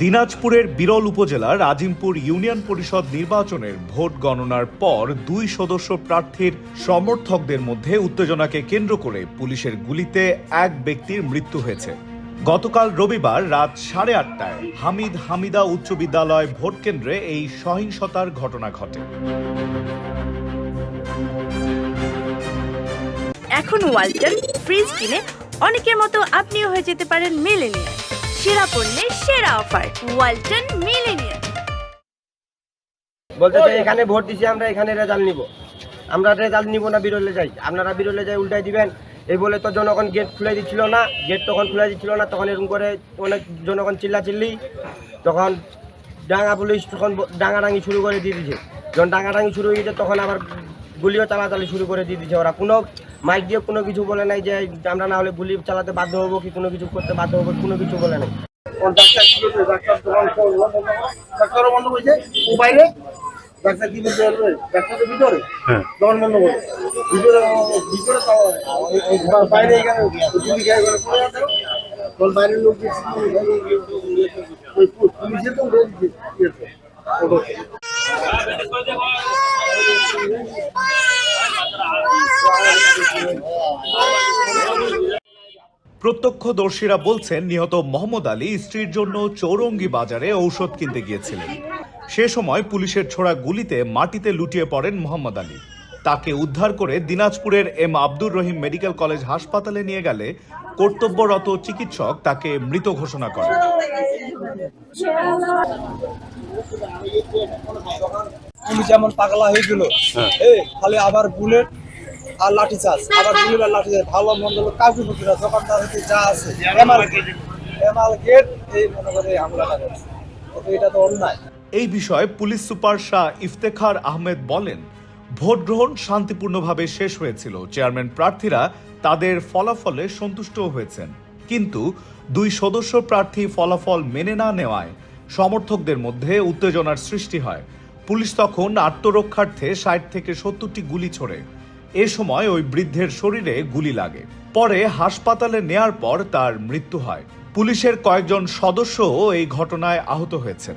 দিনাজপুরের বিরল উপজেলার রাজিমপুর ইউনিয়ন পরিষদ নির্বাচনের ভোট গণনার পর দুই সদস্য প্রার্থীর সমর্থকদের মধ্যে উত্তেজনাকে কেন্দ্র করে পুলিশের গুলিতে এক ব্যক্তির মৃত্যু হয়েছে। গতকাল রবিবার রাত সাড়ে আটটায় হামিদ হামিদা উচ্চ বিদ্যালয় ভোট কেন্দ্রে এই সহিংসতার ঘটনা ঘটে। এখন ওয়ালটন, ফ্রিজ কিনে অনেকের মতো আপনিও হয়ে যেতে পারেন মিলেনিয়ার সেরা পণ্যের সেরা অফার ওয়ালটন মিলেনিয়ার বলতে চাই এখানে ভোট দিছি আমরা এখানে রেজাল্ট নিব। আমরা রেজাল্ট নিব না বিরলে যাই। আপনারা বিরলে যাই উল্টাই দিবেন। এই বলে তো জনগণ গেট খুলে দিচ্ছিল না। গেট তখন খুলে দিচ্ছিল না তখন এরকম করে অনেক জনগণ চিল্লা চিল্লি তখন ডাঙ্গা পুলিশ তখন ডাঙ্গাডাঙ্গি শুরু করে দিয়ে দিয়েছে। যখন ডাঙ্গাডাঙ্গি শুরু হয়ে গেছে তখন আবার গুলিও চালাচালি শুরু করে দিয়ে দিয়েছে ওরা। কোনো মাইক দিয়ে কোনো কিছু বলে নাই যে আমরা না হলে গুলি চালাতে বাধ্য হব কি কোনো কিছু করতে বাধ্য হব কোনো কিছু বলে নাই। ডাক্তারও বন্ধ করেছে ও ডাক্তার কি বলতে পারবে ডাক্তার তো ভিতরে। দোকান বন্ধ করে ভিতরে বাইরে বাইরের লোক তো। প্রত্যক্ষদর্শীরা বলছেন নিহত মোহাম্মদ আলী স্ত্রীর জন্য চৌরঙ্গি বাজারে ঔষধ কিনতে গিয়েছিলেন। সে সময় পুলিশের ছোড়া গুলিতে মাটিতে লুটিয়ে পড়েন মোহাম্মদ আলী। তাকে উদ্ধার করে দিনাজপুরের M Abdur Rahim medical college হাসপাতালে নিয়ে গেলে কর্তব্যরত চিকিৎসক তাকে মৃত ঘোষণা করেন। যেমন পাগলা হয়ে গেল খালি আবার বুলেট আর লাঠি চার্জ। আবার আর লাঠি চার্জ। ভালো মন্দ কাউকে বুঝি না। দোকানদার হতে যা আছে। এই বিষয়ে পুলিশ সুপার শাহ ইফতেখার আহমেদ বলেন, ভোট গ্রহণ শান্তিপূর্ণভাবে শেষ হয়েছিল। চেয়ারম্যান প্রার্থীরা তাদের ফলাফলে সন্তুষ্ট হয়েছেন। কিন্তু দুই সদস্য প্রার্থী ফলাফল মেনে না নেওয়ায় সমর্থকদের মধ্যে উত্তেজনার সৃষ্টি হয়। পুলিশ তখন আত্মরক্ষার্থে ষাট থেকে সত্তরটি গুলি ছোড়ে। এ সময় ওই বৃদ্ধের শরীরে গুলি লাগে। পরে হাসপাতালে নেয়ার পর তার মৃত্যু হয়। পুলিশের কয়েকজন সদস্যও এই ঘটনায় আহত হয়েছেন।